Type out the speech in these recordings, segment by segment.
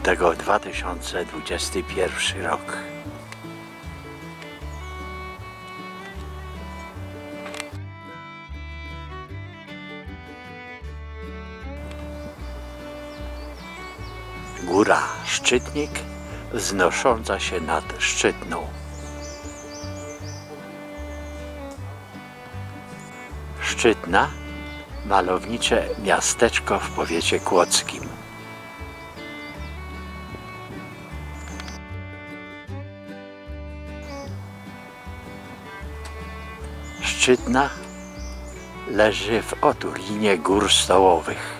lutego 2021 rok. Góra Szczytnik wznosząca się nad Szczytną. Szczytna, malownicze miasteczko w powiecie kłodzkim. Szczytna leży w otulinie gór stołowych.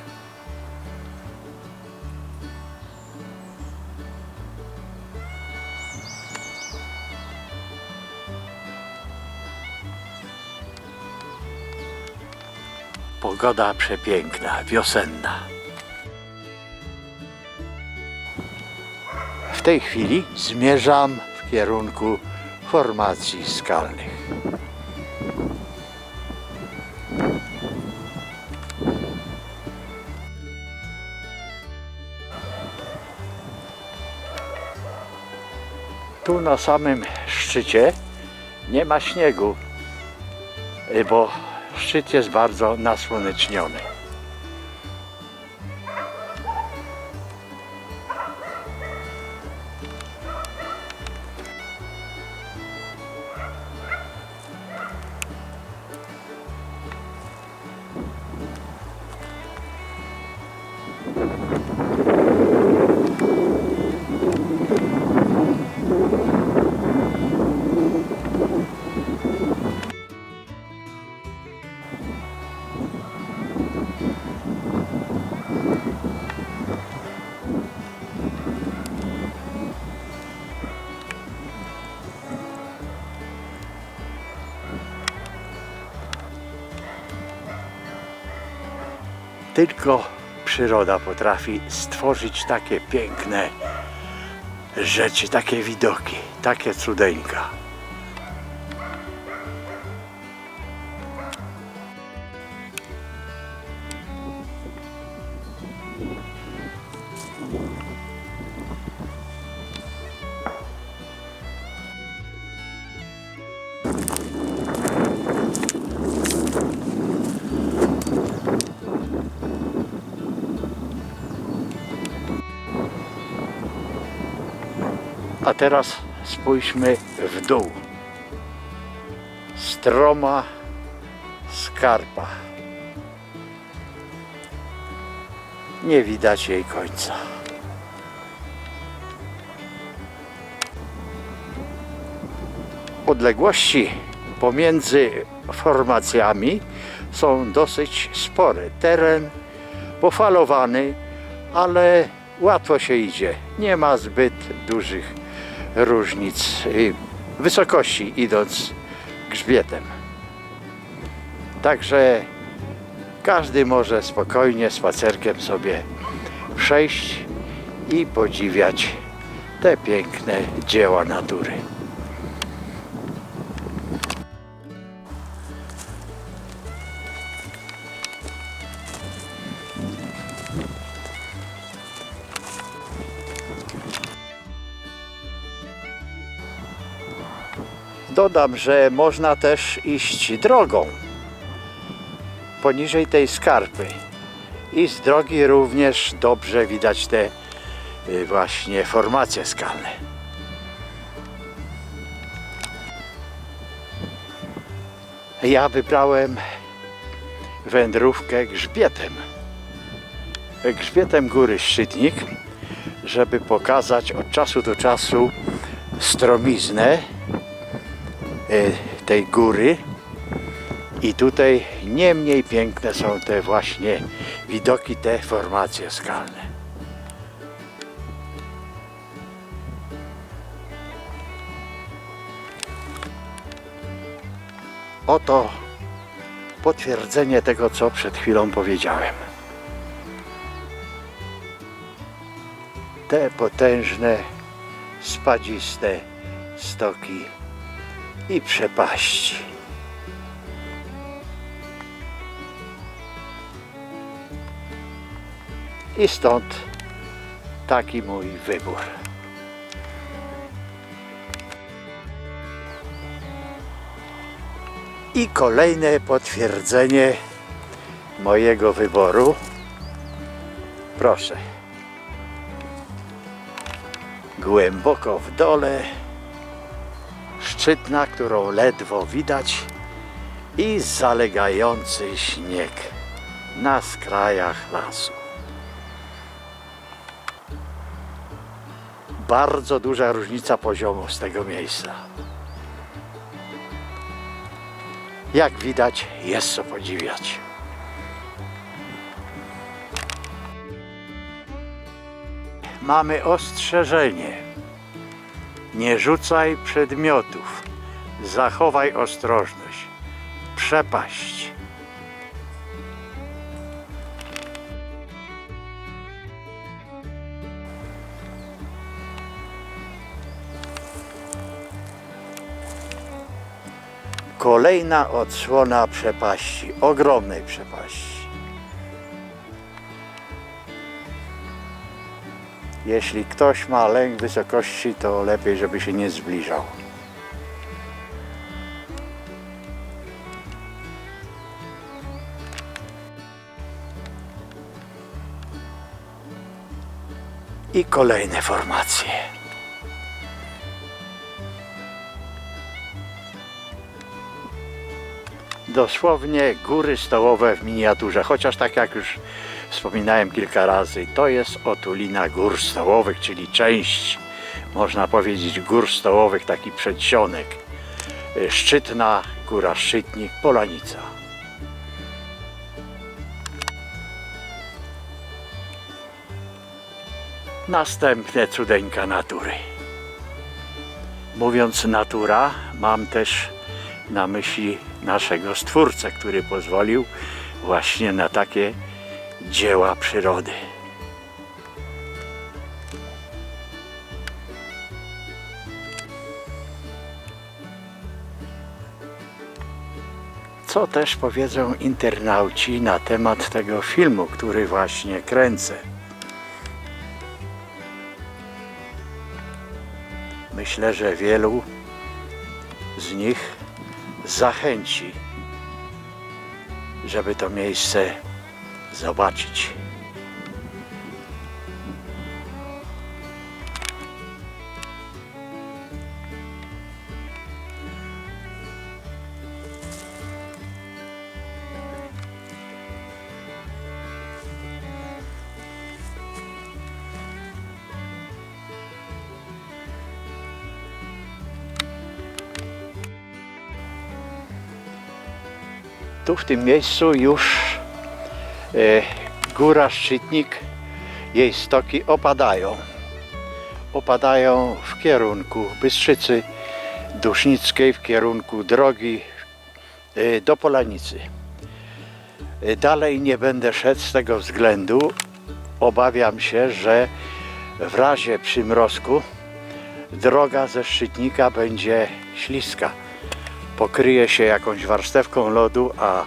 Pogoda przepiękna, wiosenna. W tej chwili zmierzam w kierunku formacji skalnych. Tu na samym szczycie nie ma śniegu, y, bo szczyt jest bardzo nasłoneczniony. Tylko przyroda potrafi stworzyć takie piękne rzeczy, takie widoki, takie cudeńka. A teraz spójrzmy w dół. Stroma skarpa. Nie widać jej końca. Odległości pomiędzy formacjami są dosyć spore. Teren pofalowany, ale łatwo się idzie. Nie ma zbyt dużych różnic wysokości idąc grzbietem. Także każdy może spokojnie spacerkiem sobie przejść i podziwiać te piękne dzieła natury. Dodam, że można też iść drogą poniżej tej skarpy. I z drogi również dobrze widać te y, właśnie formacje skalne. Ja wybrałem wędrówkę grzbietem. Grzbietem góry Szczytnik, żeby pokazać od czasu do czasu stromiznę tej góry i tutaj nie mniej piękne są te właśnie widoki, te formacje skalne. Oto potwierdzenie tego, co przed chwilą powiedziałem. Te potężne, spadziste stoki i przepaści. I stąd Taki mój wybór. I kolejne potwierdzenie mojego wyboru. Proszę. Głęboko w dole, szczytna, którą ledwo widać i zalegający śnieg na skrajach lasu. Bardzo duża różnica poziomu z tego miejsca. Jak widać, jest co podziwiać. Mamy ostrzeżenie. Nie rzucaj przedmiotów. Zachowaj ostrożność. Przepaść. Kolejna odsłona przepaści, ogromnej przepaści. Jeśli ktoś ma lęk wysokości, to lepiej, żeby się nie zbliżał. I kolejne formacje. dosłownie góry stołowe w miniaturze, chociaż tak jak już wspominałem kilka razy, to jest otulina gór stołowych, czyli część, można powiedzieć, gór stołowych, taki przedsionek. Y, Szczytna, góra Szczytnik, Polanica. Następne cudeńka natury. Mówiąc natura, mam też na myśli naszego Stwórcę, który pozwolił właśnie na takie dzieła przyrody. Co też powiedzą internauci na temat tego filmu, który właśnie kręcę? Myślę, że wielu z nich zachęci, żeby to miejsce zobaczyć. Tu w tym miejscu już góra Szczytnik, jej stoki opadają. Opadają w kierunku Bystrzycy Dusznickiej, w kierunku drogi e, do Polanicy. E, Dalej nie będę szedł z tego względu. Obawiam się, że w razie przymrozku droga ze Szczytnika będzie śliska pokryje się jakąś warstewką lodu, a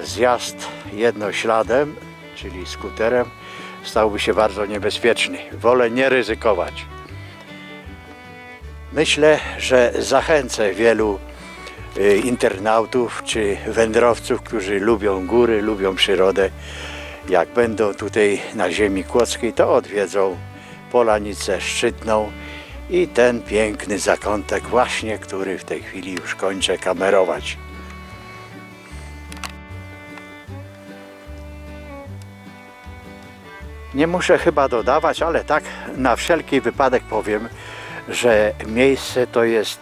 zjazd jednośladem, czyli skuterem, stałby się bardzo niebezpieczny. Wolę nie ryzykować. Myślę, że zachęcę wielu y, internautów czy wędrowców, którzy lubią góry, lubią przyrodę. Jak będą tutaj na ziemi kłodzkiej, to odwiedzą Polanicę Szczytną i ten piękny zakątek właśnie, który w tej chwili już kończę kamerować. Nie muszę chyba dodawać, ale tak na wszelki wypadek powiem, że miejsce to jest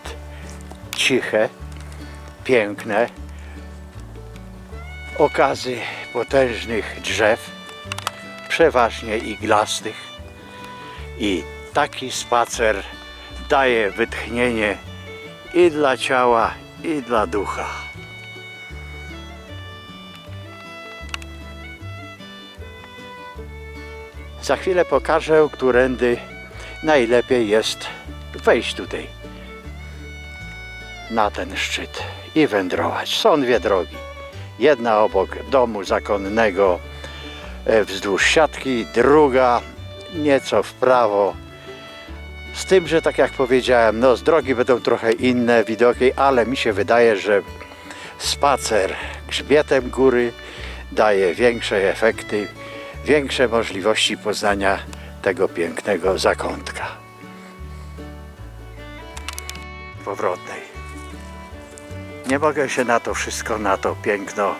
ciche, piękne, okazy potężnych drzew, przeważnie iglastych i taki spacer daje wytchnienie i dla ciała, i dla ducha. Za chwilę pokażę, którędy najlepiej jest wejść tutaj na ten szczyt i wędrować. Są dwie drogi. Jedna obok domu zakonnego e, wzdłuż siatki, druga nieco w prawo. Z tym, że tak jak powiedziałem, no z drogi będą trochę inne widoki, ale mi się wydaje, że spacer grzbietem góry daje większe efekty, większe możliwości poznania tego pięknego zakątka. Powrotnej. Nie mogę się na to wszystko, na to piękno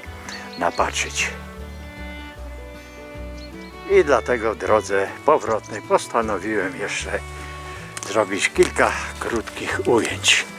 napatrzyć. I dlatego w drodze powrotnej postanowiłem jeszcze zrobić kilka krótkich ujęć.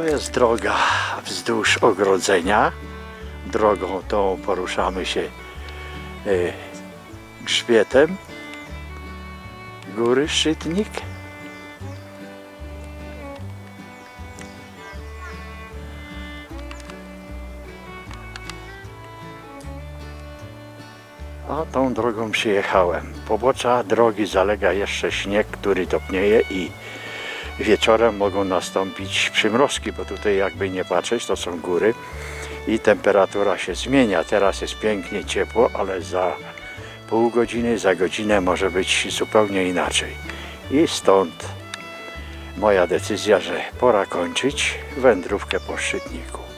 To jest droga wzdłuż ogrodzenia. Drogą tą poruszamy się e, grzbietem góry Szczytnik. A tą drogą przyjechałem. Pobocza drogi zalega jeszcze śnieg, który topnieje i wieczorem mogą nastąpić przymrozki, bo tutaj jakby nie patrzeć, to są góry i temperatura się zmienia. Teraz jest pięknie ciepło, ale za pół godziny, za godzinę może być zupełnie inaczej. I stąd moja decyzja, że pora kończyć wędrówkę po Szczytniku.